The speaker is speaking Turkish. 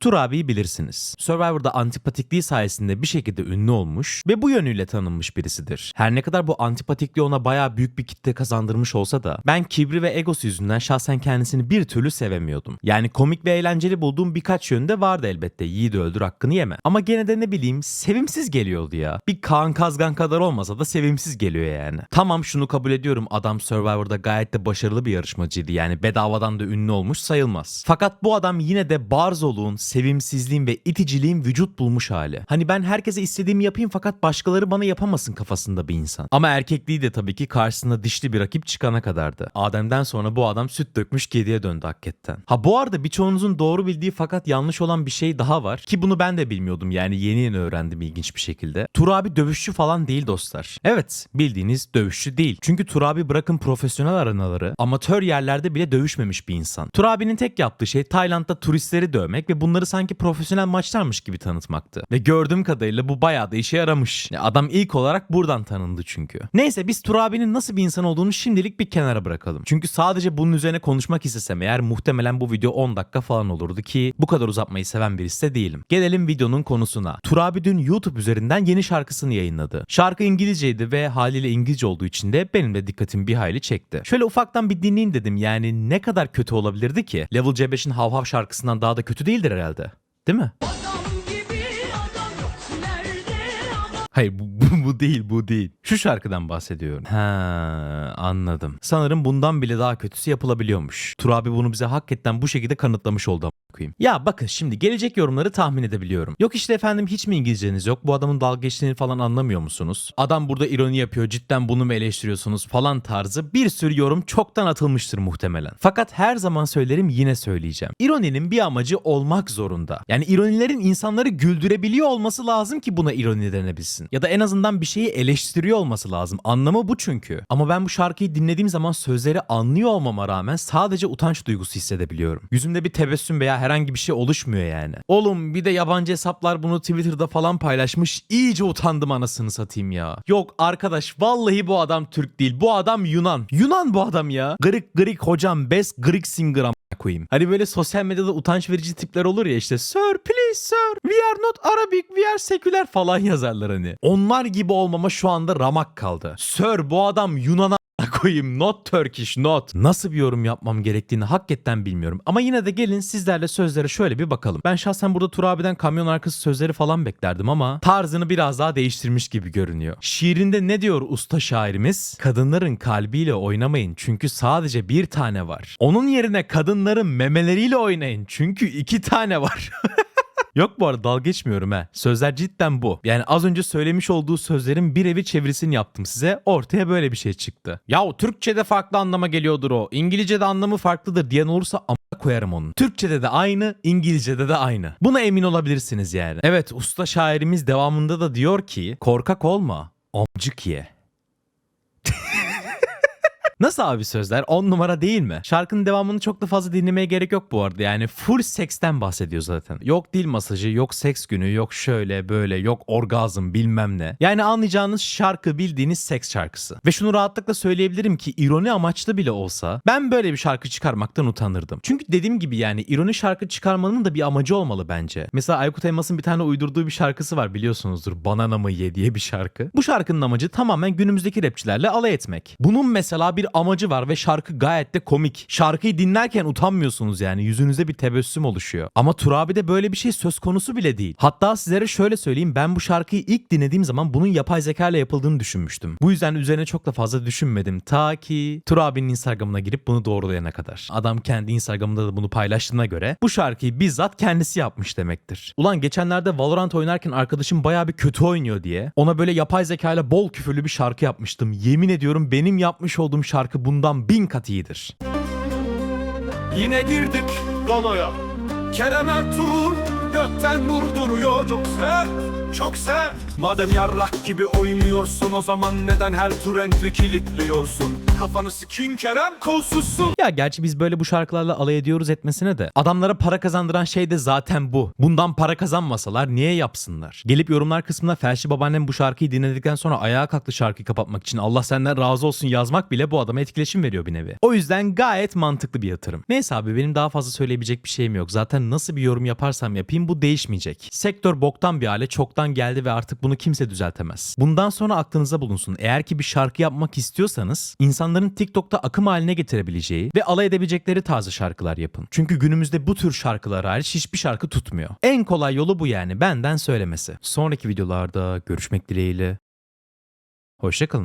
Tur abiyi bilirsiniz. Survivor'da antipatikliği sayesinde bir şekilde ünlü olmuş ve bu yönüyle tanınmış birisidir. Her ne kadar bu antipatikliği ona bayağı büyük bir kitle kazandırmış olsa da ben kibri ve egosu yüzünden şahsen kendisini bir türlü sevemiyordum. Yani komik ve eğlenceli bulduğum birkaç yönde vardı elbette. Yiğidi öldür hakkını yeme. Ama gene de ne bileyim sevimsiz geliyordu ya. Bir Kaan Kazgan kadar olmasa da sevimsiz geliyor yani. Tamam şunu kabul ediyorum adam Survivor'da gayet de başarılı bir yarışmacıydı. Yani bedavadan da ünlü olmuş sayılmaz. Fakat bu adam yine de barzoluğun, sevimsizliğin ve iticiliğin vücut bulmuş hali. Hani ben herkese istediğimi yapayım fakat başkaları bana yapamasın kafasında bir insan. Ama erkekliği de tabii ki karşısında dişli bir rakip çıkana kadardı. Adem'den sonra bu adam süt dökmüş kediye döndü hakikaten. Ha bu arada birçoğunuzun doğru bildiği fakat yanlış olan bir şey daha var. Ki bunu ben de bilmiyordum yani yeni yeni öğrendim ilginç bir şekilde. Tur abi dövüşçü falan değil dostlar. Evet bildiğiniz dövüşçü değil. Çünkü Tur abi bırakın profesyonel arenaları amatör yerlerde bile dövüşmemiş bir insan. Tur abinin tek yaptığı şey Tayland'da turistleri dövmek ve bunları sanki profesyonel maçlarmış gibi tanıtmaktı. Ve gördüğüm kadarıyla bu bayağı da işe yaramış. Ya Adam ilk olarak buradan tanındı çünkü. Neyse biz Tur abinin nasıl bir insan olduğunu şimdilik bir kenara bırakalım. Çünkü sadece bunun üzerine konuşmak istesem eğer muhtemelen bu video 10 dakika falan olurdu ki bu kadar uzatmayı seven birisi de değilim. Gelelim videonun konusuna. Tur abi dün YouTube üzerinden yeni şarkısını yayınladı. Şarkı İngilizceydi ve haliyle İngilizce olduğu için de benim de dikkatim bir hayli çekti. Şöyle ufaktan bir dinleyin dedim yani ne kadar kötü olabilirdi ki? Level C5'in Hav Hav şarkısından daha da kötü değildir herhalde. Değil mi? Hayır bu, bu, bu değil bu değil. Şu şarkıdan bahsediyorum. Ha anladım. Sanırım bundan bile daha kötüsü yapılabiliyormuş. Tur abi bunu bize hakikaten bu şekilde kanıtlamış oldu koyayım. Ya bakın şimdi gelecek yorumları tahmin edebiliyorum. Yok işte efendim hiç mi İngilizceniz yok? Bu adamın dalga geçtiğini falan anlamıyor musunuz? Adam burada ironi yapıyor cidden bunu mu eleştiriyorsunuz falan tarzı bir sürü yorum çoktan atılmıştır muhtemelen. Fakat her zaman söylerim yine söyleyeceğim. İroninin bir amacı olmak zorunda. Yani ironilerin insanları güldürebiliyor olması lazım ki buna ironi denebilsin. Ya da en azından bir şeyi eleştiriyor olması lazım. Anlamı bu çünkü. Ama ben bu şarkıyı dinlediğim zaman sözleri anlıyor olmama rağmen sadece utanç duygusu hissedebiliyorum. Yüzümde bir tebessüm veya herhangi bir şey oluşmuyor yani. Oğlum bir de yabancı hesaplar bunu Twitter'da falan paylaşmış. İyice utandım anasını satayım ya. Yok arkadaş vallahi bu adam Türk değil. Bu adam Yunan. Yunan bu adam ya. Grik grik hocam best Greek singer am- koyayım. Hani böyle sosyal medyada utanç verici tipler olur ya işte Sir please sir we are not Arabic we are seküler falan yazarlar hani. Onlar gibi olmama şu anda ramak kaldı. Sir bu adam Yunan'a koyayım not Turkish not. Nasıl bir yorum yapmam gerektiğini hakikaten bilmiyorum. Ama yine de gelin sizlerle sözlere şöyle bir bakalım. Ben şahsen burada Tur abiden kamyon arkası sözleri falan beklerdim ama tarzını biraz daha değiştirmiş gibi görünüyor. Şiirinde ne diyor usta şairimiz? Kadınların kalbiyle oynamayın çünkü sadece bir tane var. Onun yerine kadınların memeleriyle oynayın çünkü iki tane var. Yok bu arada dalga geçmiyorum he. Sözler cidden bu. Yani az önce söylemiş olduğu sözlerin birebir çevirisini yaptım size. Ortaya böyle bir şey çıktı. Yahu Türkçe'de farklı anlama geliyordur o. İngilizce'de anlamı farklıdır diyen olursa ama koyarım onu. Türkçe'de de aynı, İngilizce'de de aynı. Buna emin olabilirsiniz yani. Evet usta şairimiz devamında da diyor ki korkak olma, omcuk ye. Nasıl abi sözler? 10 numara değil mi? Şarkının devamını çok da fazla dinlemeye gerek yok bu arada. Yani full seksten bahsediyor zaten. Yok dil masajı, yok seks günü, yok şöyle böyle, yok orgazm bilmem ne. Yani anlayacağınız şarkı bildiğiniz seks şarkısı. Ve şunu rahatlıkla söyleyebilirim ki ironi amaçlı bile olsa ben böyle bir şarkı çıkarmaktan utanırdım. Çünkü dediğim gibi yani ironi şarkı çıkarmanın da bir amacı olmalı bence. Mesela Aykut Elmas'ın bir tane uydurduğu bir şarkısı var biliyorsunuzdur. Banana mı ye diye bir şarkı. Bu şarkının amacı tamamen günümüzdeki rapçilerle alay etmek. Bunun mesela bir amacı var ve şarkı gayet de komik. Şarkıyı dinlerken utanmıyorsunuz yani yüzünüze bir tebessüm oluşuyor. Ama Turabi'de böyle bir şey söz konusu bile değil. Hatta sizlere şöyle söyleyeyim ben bu şarkıyı ilk dinlediğim zaman bunun yapay zeka ile yapıldığını düşünmüştüm. Bu yüzden üzerine çok da fazla düşünmedim. Ta ki Turabi'nin Instagram'ına girip bunu doğrulayana kadar. Adam kendi Instagram'ında da bunu paylaştığına göre bu şarkıyı bizzat kendisi yapmış demektir. Ulan geçenlerde Valorant oynarken arkadaşım bayağı bir kötü oynuyor diye ona böyle yapay zeka ile bol küfürlü bir şarkı yapmıştım. Yemin ediyorum benim yapmış olduğum şarkı bundan bin kat iyidir. Yine girdik konuya Kerem Ertuğrul gökten vurduruyor Çok sev, çok sev. Madem yarrak gibi oynuyorsun o zaman neden her tur entry kilitliyorsun kafanı sikin Kerem kolsuzsun Ya gerçi biz böyle bu şarkılarla alay ediyoruz etmesine de. Adamlara para kazandıran şey de zaten bu. Bundan para kazanmasalar niye yapsınlar? Gelip yorumlar kısmına Felşi babaannem bu şarkıyı dinledikten sonra ayağa kalktı şarkıyı kapatmak için. Allah senden razı olsun yazmak bile bu adama etkileşim veriyor bir nevi. O yüzden gayet mantıklı bir yatırım. Neyse abi benim daha fazla söyleyebilecek bir şeyim yok. Zaten nasıl bir yorum yaparsam yapayım bu değişmeyecek. Sektör boktan bir hale çoktan geldi ve artık bunu kimse düzeltemez. Bundan sonra aklınıza bulunsun. Eğer ki bir şarkı yapmak istiyorsanız insanların TikTok'ta akım haline getirebileceği ve alay edebilecekleri tarzı şarkılar yapın. Çünkü günümüzde bu tür şarkılar hariç hiçbir şarkı tutmuyor. En kolay yolu bu yani benden söylemesi. Sonraki videolarda görüşmek dileğiyle. Hoşçakalın.